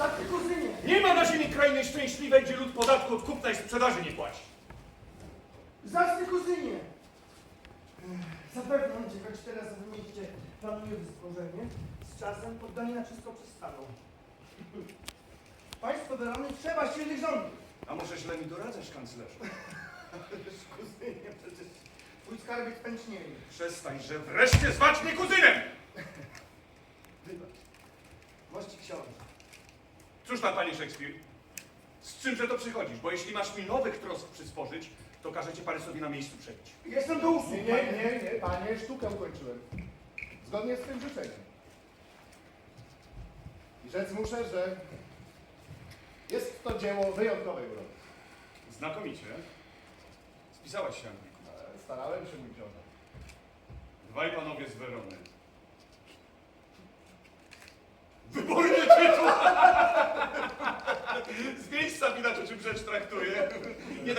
Za ty kuzynie! Nie ma na ziemi krainy szczęśliwej, gdzie lud podatku od kupna i sprzedaży nie płaci. Zacny kuzynie! Ech, Zapewniam cię, choć teraz w mieście panuje wzmożenie, z czasem poddani na wszystko przestaną. Państwo Werony trzeba silnych rządów. A może źle mi doradzasz, kanclerzu? Ależ kuzynie, przecież twój skarbiec pęcznieje. Przestań, że wreszcie zwać mnie kuzynem! Wybacz. Mości książę. Cóż tam, panie Szekspir? Z czymże to przychodzisz? Bo jeśli masz mi nowych trosk przysporzyć, to każe cię Parysowi na miejscu przebić. Jestem do usług, Nie, nie, nie, nie, panie, sztukę ukończyłem. Zgodnie z tym życzeniem. I rzec muszę, że jest to dzieło wyjątkowej urody. Znakomicie. Spisałaś się, Angliku. E, Starałem się, mój książę. Dwaj panowie z Werony.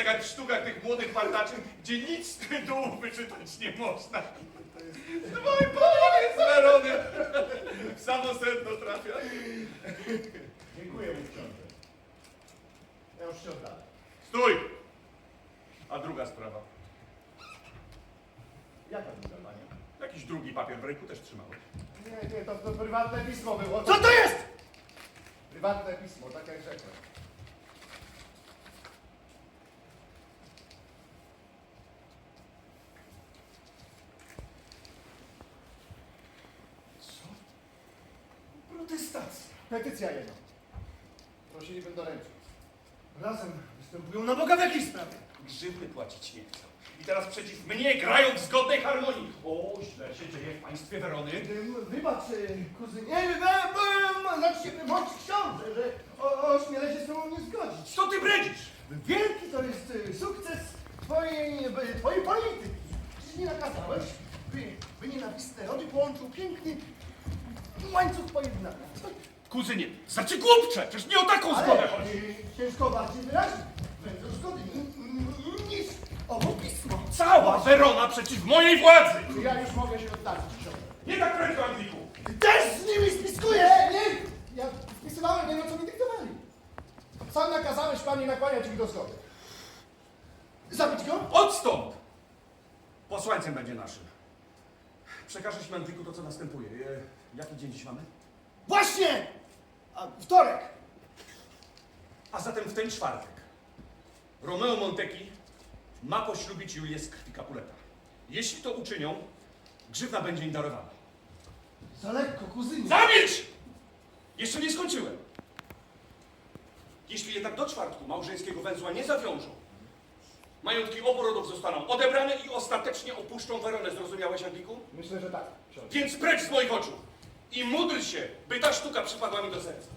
Tak w sztukach tych młodych partaczy, gdzie nic z tytułów wyczytać nie można. Dwaj panowie z Werony! Samo sedno trafia. Dziękuję, mój książę. Ja już się oddalę. Stój! A druga sprawa. Jaka druga, panie? Jakiś drugi papier w ręku też trzymałeś. Nie, nie, to, to prywatne pismo było. Co to jest? Prywatne pismo, tak jak rzekłem. Protestacja. Petycja jedna. Prosiliby doręczyć. Razem występują na Boga w jakiej sprawie? Grzywny płacić nie chcą. I teraz przeciw mnie grają w zgodnej harmonii. O, źle się dzieje w państwie Werony. Ym, Wybacz, y, kuzynie, e, znaczy mości książę, że o- ośmielę się z tobą nie zgodzić. Co ty bredzisz? Wielki to jest y, sukces twojej, y, twojej polityki. Przecież nie nakazałeś, by, by nienawistne rody połączył piękny łańcuch pojednania. Co? Kuzynie, znaczy głupcze! Przecież nie o taką zgodę chodzi. y, ciężko bardziej wyrazić. Będą zgody niż owo pismo. Cała Werona przeciw mojej władzy! Ja już mogę się oddalić, książę? Nie tak prędko, Angliku! Ty też z nimi spiskujesz! Nie! Ja wpisywałem tego, co mi dyktowali. Sam nakazałeś pani nakłaniać ich do zgody. Zabić go? Odstąp! Posłańcem będzie naszym. Przekażesz mi, Angliku, to, co następuje. E, jaki dzień dziś mamy? Właśnie! A, wtorek! A zatem w ten czwartek Romeo Monteki ma poślubić Julię z krwi Capuleta. Jeśli to uczynią, grzywna będzie im darowana. Za lekko, kuzynie. Zamilcz! Jeszcze nie skończyłem. Jeśli jednak do czwartku małżeńskiego węzła nie zawiążą, majątki obu rodów zostaną odebrane i ostatecznie opuszczą Weronę. Zrozumiałeś, Angliku? Myślę, że tak. Więc precz z moich oczu i módl się, by ta sztuka przypadła mi do serca.